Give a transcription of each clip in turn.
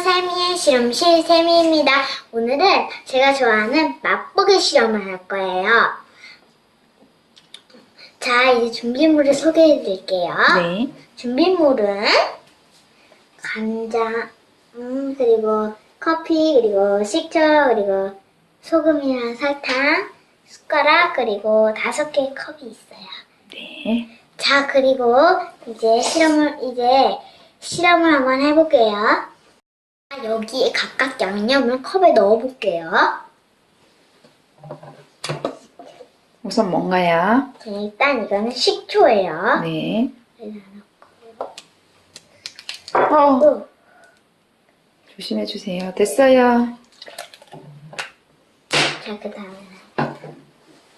세미의 실험실 세미입니다. 오늘은 제가 좋아하는 맛보기 실험을 할 거예요. 자, 이제 준비물을 소개해 드릴게요. 네. 준비물은 간장, 음, 그리고 커피, 그리고 식초, 그리고 소금이랑 설탕, 숟가락, 그리고 다섯 개의 컵이 있어요. 네. 자, 그리고 이제 실험을, 이제 실험을 한번 해볼게요. 여기에 각각 양념을 컵에 넣어볼게요. 우선 뭔가요? 자, 일단 이거는 식초예요. 네. 어. 어, 조심해 주세요. 됐어요. 자, 그 다음에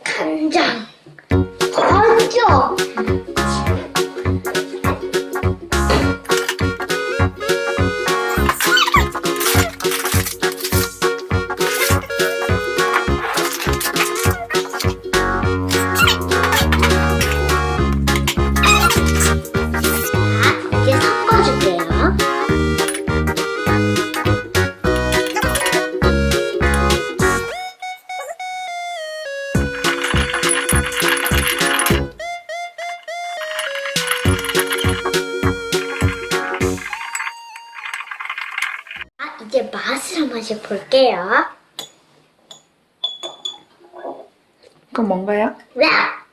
간장. 맞죠? 맛을 한 번씩 볼게요. 그건 뭔가요? 와,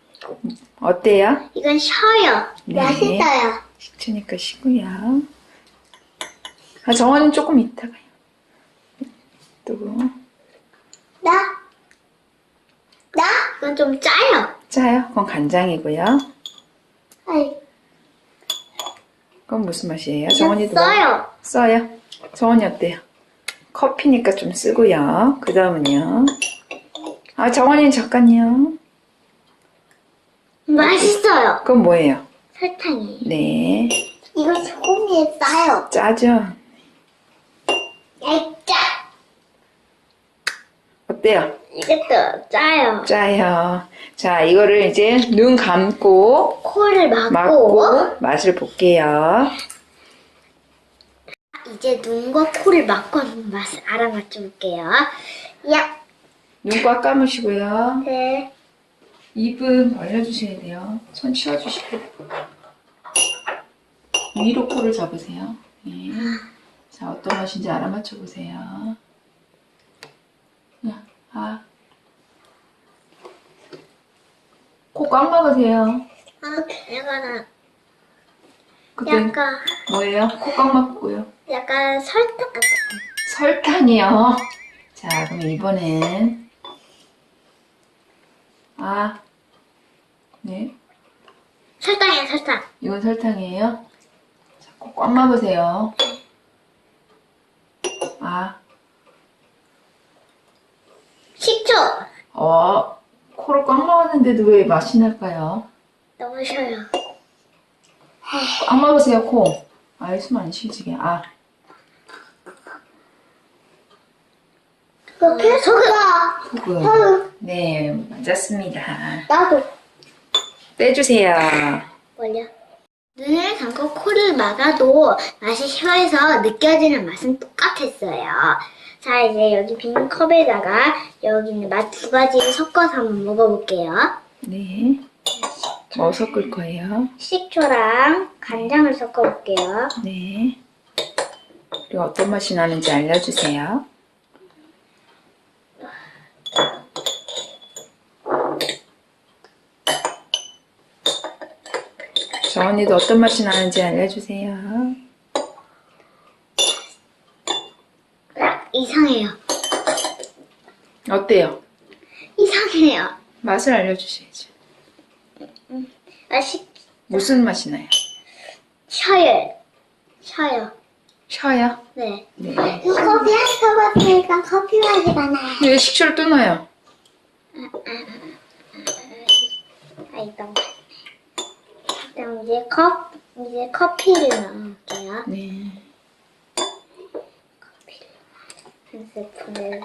어때요? 이건 쉬어요. 네. 맛있어요. 식초니까 쉬고요. 아, 정원은 조금 이따가요. 또 나? 나? 이건 좀 짜요. 짜요. 그건 간장이고요. 아이, 그건 무슨 맛이에요? 정원이도 써요. 써요. 정원이 어때요? 커피니까 좀 쓰고요. 그 다음은요. 아, 정원이는 잠깐요. 맛있어요. 그건 뭐예요? 설탕이에요. 네. 이거 소금에 싸요. 짜죠? 야이, 짜. 어때요? 이것도 짜요. 짜요. 자, 이거를 이제 눈 감고 코를 막고, 막고 맛을 볼게요. 이제 눈과 코를 막고 한번 맛을 알아맞혀 볼게요. 야, 눈 꽉 감으시고요. 네. 입은 벌려주셔야 돼요. 손 치워주시고. 위로 코를 잡으세요. 네. 자, 어떤 맛인지 알아맞혀 보세요. 야, 아. 코 꽉 막으세요. 아, 약간, 그때 약간, 뭐예요? 코 꽉 막고요. 약간 설탕 같은. 설탕이요. 자, 그럼 이번엔 아, 네, 설탕이에요, 설탕. 이건 설탕이에요. 자, 코꽉 막으세요. 아, 식초. 어, 코를 꽉 막았는데도 왜 맛이 날까요? 너무 쉬어요. 꽉 막으세요, 코. 아, 숨안 쉬지게. 아, 그렇게 소금. 소금. 네, 맞았습니다. 나도. 떼주세요. 뭘요? 눈을 감고 코를 막아도 맛이 쉬어서 느껴지는 맛은 똑같았어요. 자, 이제 여기 빈 컵에다가 여기 있는 맛 두 가지를 섞어서 한번 먹어볼게요. 네. 뭐 섞을 거예요? 식초랑 간장을 섞어볼게요. 네. 그리고 어떤 맛이 나는지 알려주세요. 저 언니도 어떤 맛이 나는지 알려주세요. 아, 이상해요. 어때요? 이상해요. 맛을 알려주셔야죠. 아, 식, 무슨 맛이 나요? 쉬어요. 쉬어요. 쉬어요? 네. 네. 커피 한 컵이니까 커피 맛이가 나요. 왜 식초를 또 넣어요? 아이, 너무 그럼 이제 컵, 이제 커피를 넣을게요. 네. 한 스푼을.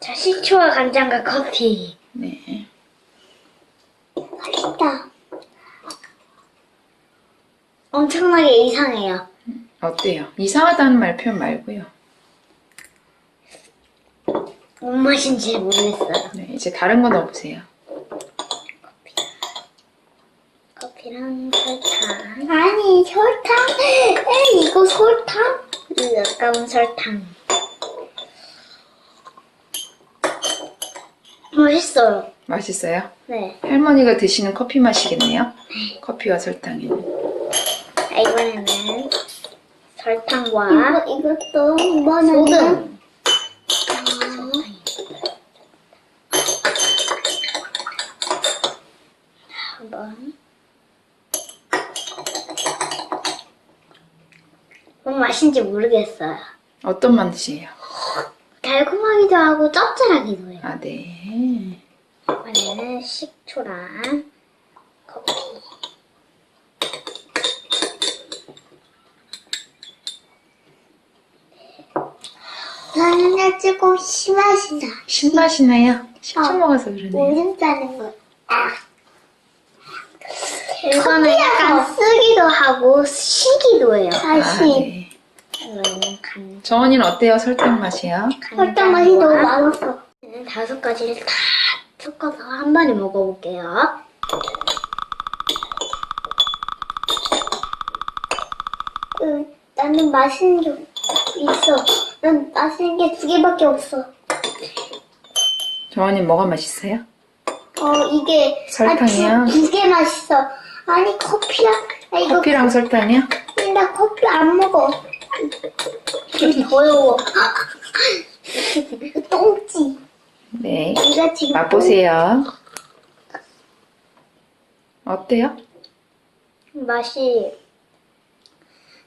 자, 식초와 간장과 커피. 네. 맛있다. 엄청나게 이상해요. 어때요? 이상하다는 말 표현 말고요. 뭔 맛인지 모르겠어요. 네, 이제 다른 거 넣어보세요. 커피랑 설탕. 아니, 설탕? 에, 이거 설탕? 이 아까운 설탕. 맛있어요. 맛있어요? 네. 할머니가 드시는 커피 맛이겠네요. 커피와 설탕이. 자, 이번에는 설탕과 이거, 이것도 소금. 한번. 뭔 맛인지 모르겠어요. 어떤 맛이에요? 달콤하기도 하고 짭짤하기도 해요. 아, 네. 이번에는 식초랑 커피. 나는 조금 심하시다. 신맛이 나요? 식초 어. 먹어서 그러네요. 오줌 싸는 거. 아. 이거는 약간 쓰기도 하고 시기도 해요. 아, 네. 이거는 간. 정원이는 어때요? 설탕 맛이요? 설탕 맛이 너무 많았어. 다섯 가지를 다 섞어서 한 번에 먹어볼게요. 응, 나는 맛있는 게 있어. 난 맛있는 게 두 개밖에 없어. 정원이 뭐가 맛있어요? 어, 이게 설탕이요? 아, 두, 두개 맛있어. 아니 커피랑 아, 이거 커피랑 설탕이요? 나 커피 안 먹어. 더러워. 똥지. 네. 지금 맛보세요. 어때요? 맛이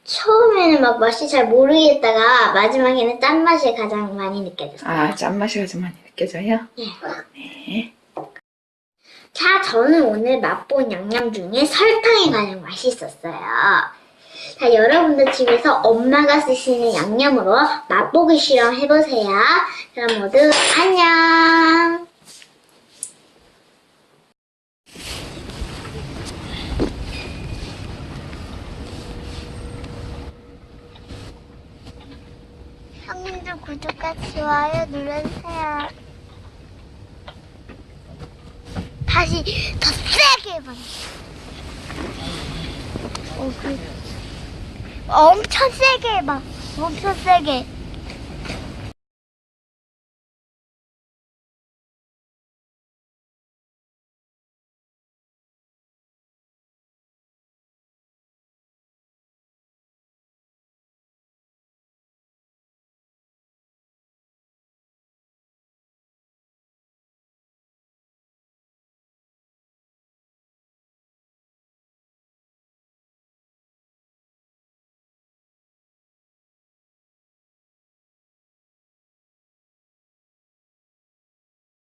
처음에는 막 맛이 잘 모르겠다가 마지막에는 짠맛이 가장 많이 느껴졌어요. 아, 짠맛이 아주 많이 느껴져요? 네. 자, 저는 오늘 맛본 양념 중에 설탕이 가장 맛있었어요. 자, 여러분도 집에서 엄마가 쓰시는 양념으로 맛보기 실험 해보세요. 그럼 모두 안녕! 형님들 구독과 좋아요 눌러주세요. 다시 더 세게 해봐. 어, 그, 엄청 세게 해봐. 엄청 세게.